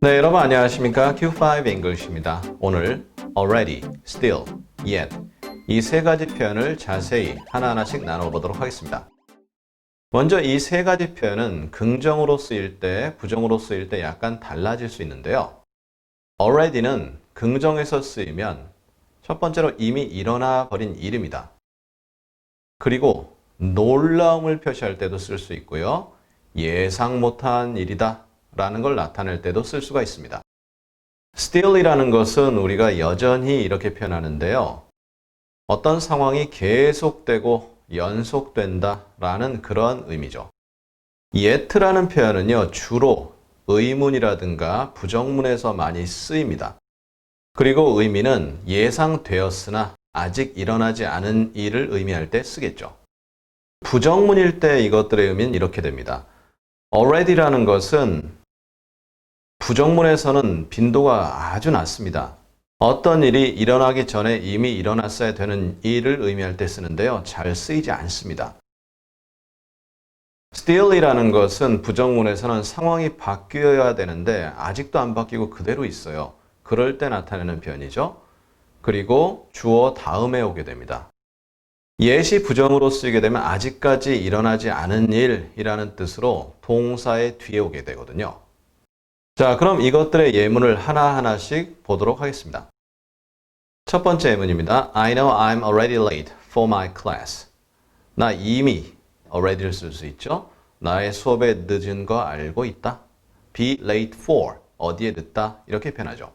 네, 여러분 안녕하십니까? Q5 English입니다. 오늘 already, still, yet 이 세 가지 표현을 자세히 하나하나씩 나눠보도록 하겠습니다. 먼저 이 세 가지 표현은 긍정으로 쓰일 때, 부정으로 쓰일 때 약간 달라질 수 있는데요. already는 긍정에서 쓰이면 첫 번째로 이미 일어나 버린 일입니다. 그리고 놀라움을 표시할 때도 쓸 수 있고요. 예상 못한 일이다 라는 걸 나타낼 때도 쓸 수가 있습니다. still이라는 것은 우리가 여전히 이렇게 표현하는데요. 어떤 상황이 계속되고 연속된다 라는 그런 의미죠. yet라는 표현은요, 주로 의문이라든가 부정문에서 많이 쓰입니다. 그리고 의미는 예상되었으나 아직 일어나지 않은 일을 의미할 때 쓰겠죠. 부정문일 때 이것들의 의미는 이렇게 됩니다. already라는 것은 부정문에서는 빈도가 아주 낮습니다. 어떤 일이 일어나기 전에 이미 일어났어야 되는 일을 의미할 때 쓰는데요. 잘 쓰이지 않습니다. still이라는 것은 부정문에서는 상황이 바뀌어야 되는데 아직도 안 바뀌고 그대로 있어요. 그럴 때 나타내는 표현이죠. 그리고 주어 다음에 오게 됩니다. 예시 부정으로 쓰이게 되면 아직까지 일어나지 않은 일이라는 뜻으로 동사의 뒤에 오게 되거든요. 자, 그럼 이것들의 예문을 하나하나씩 보도록 하겠습니다. 첫 번째 예문입니다. I know I'm already late for my class. 나 이미 already를 쓸 수 있죠. 나의 수업에 늦은 거 알고 있다. be late for 어디에 늦다 이렇게 표현하죠.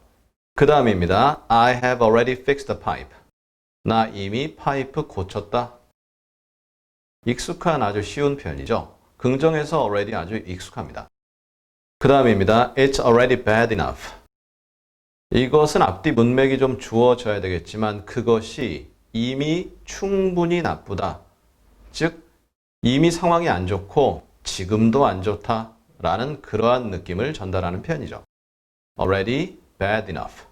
그 다음입니다. I have already fixed the pipe. 나 이미 파이프 고쳤다. 익숙한 아주 쉬운 표현이죠. 긍정에서 already 아주 익숙합니다. 그 다음입니다. It's already bad enough. 이것은 앞뒤 문맥이 좀 주어져야 되겠지만 그것이 이미 충분히 나쁘다. 즉, 이미 상황이 안 좋고 지금도 안 좋다. 라는 그러한 느낌을 전달하는 표현이죠. already bad enough.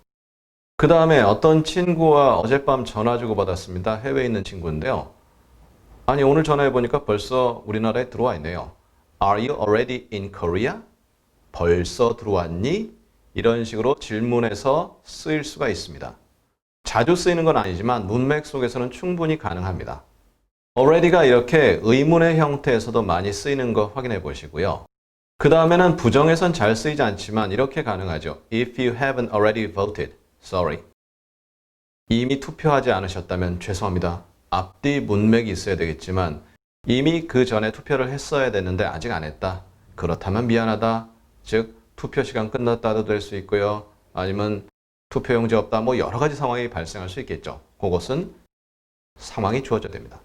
그 다음에 어떤 친구와 어젯밤 전화 주고 받았습니다. 해외에 있는 친구인데요. 아니, 오늘 전화해 보니까 벌써 우리나라에 들어와 있네요. Are you already in Korea? 벌써 들어왔니? 이런 식으로 질문해서 쓰일 수가 있습니다. 자주 쓰이는 건 아니지만 문맥 속에서는 충분히 가능합니다. already가 이렇게 의문의 형태에서도 많이 쓰이는 거 확인해 보시고요. 그 다음에는 부정에선 잘 쓰이지 않지만 이렇게 가능하죠. If you haven't already voted, sorry. 이미 투표하지 않으셨다면 죄송합니다. 앞뒤 문맥이 있어야 되겠지만 이미 그 전에 투표를 했어야 됐는데 아직 안 했다. 그렇다면 미안하다. 즉 투표 시간 끝났다도 될 수 있고요. 아니면 투표용지 없다. 뭐 여러 가지 상황이 발생할 수 있겠죠. 그것은 상황이 주어져야 됩니다.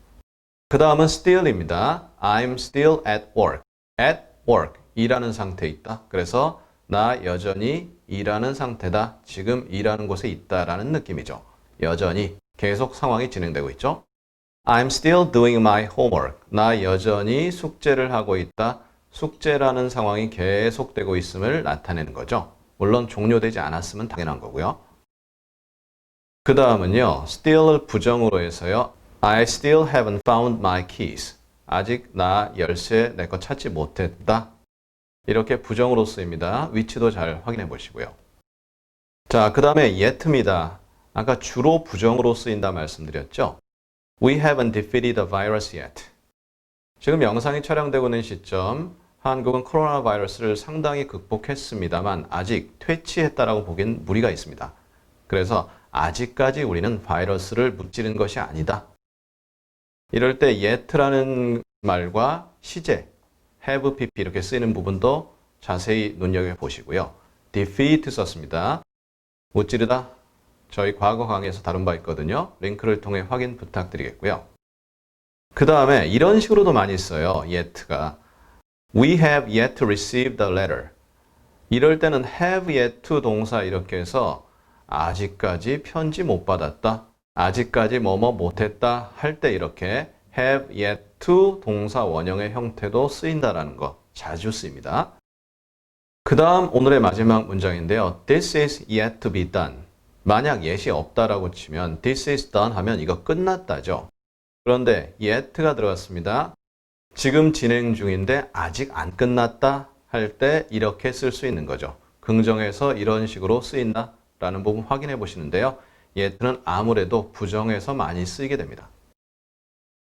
그 다음은 still입니다. I'm still at work. at work. 일하는 상태에 있다. 그래서 나 여전히 일하는 상태다. 지금 일하는 곳에 있다라는 느낌이죠. 여전히 계속 상황이 진행되고 있죠. I'm still doing my homework. 나 여전히 숙제를 하고 있다. 숙제라는 상황이 계속되고 있음을 나타내는 거죠. 물론 종료되지 않았으면 당연한 거고요. 그 다음은요, still을 부정으로 해서요. I still haven't found my keys. 아직 나 열쇠 내 거 찾지 못했다. 이렇게 부정으로 쓰입니다. 위치도 잘 확인해 보시고요. 자, 그 다음에 yet입니다. 아까 주로 부정으로 쓰인다 말씀드렸죠. We haven't defeated the virus yet. 지금 영상이 촬영되고 있는 시점, 한국은 코로나 바이러스를 상당히 극복했습니다만 아직 퇴치했다라고 보기엔 무리가 있습니다. 그래서 아직까지 우리는 바이러스를 무찌른 것이 아니다. 이럴 때 yet라는 말과 시제, have pp 이렇게 쓰이는 부분도 자세히 눈여겨보시고요. defeat 썼습니다. 무찌르다. 저희 과거 강의에서 다룬 바 있거든요. 링크를 통해 확인 부탁드리겠고요. 그 다음에 이런 식으로도 많이 써요. yet가. We have yet to receive the letter. 이럴 때는 have yet to 동사 이렇게 해서 아직까지 편지 못 받았다. 아직까지 뭐뭐 못했다 할 때 이렇게 have yet to 동사 원형의 형태도 쓰인다라는 거 자주 쓰입니다. 그 다음 오늘의 마지막 문장인데요. This is yet to be done. 만약 yet이 없다라고 치면 this is done 하면 이거 끝났다죠. 그런데 yet가 들어갔습니다. 지금 진행 중인데 아직 안 끝났다 할 때 이렇게 쓸 수 있는 거죠. 긍정에서 이런 식으로 쓰인다 라는 부분 확인해 보시는데요. yet는 아무래도 부정에서 많이 쓰이게 됩니다.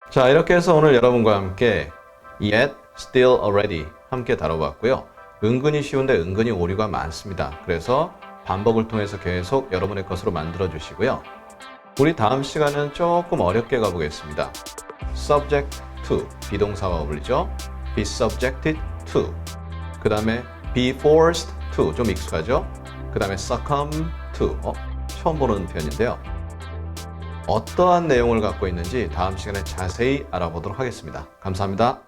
자, 이렇게 해서 오늘 여러분과 함께 yet, still, already 함께 다뤄봤고요. 은근히 쉬운데 은근히 오류가 많습니다. 그래서 반복을 통해서 계속 여러분의 것으로 만들어 주시고요. 우리 다음 시간은 조금 어렵게 가보겠습니다. subject to 비동사와 어울리죠. be subjected to 그 다음에 be forced to 좀 익숙하죠. 그 다음에 succumb to 어? 처음 보는 표현인데요. 어떠한 내용을 갖고 있는지 다음 시간에 자세히 알아보도록 하겠습니다. 감사합니다.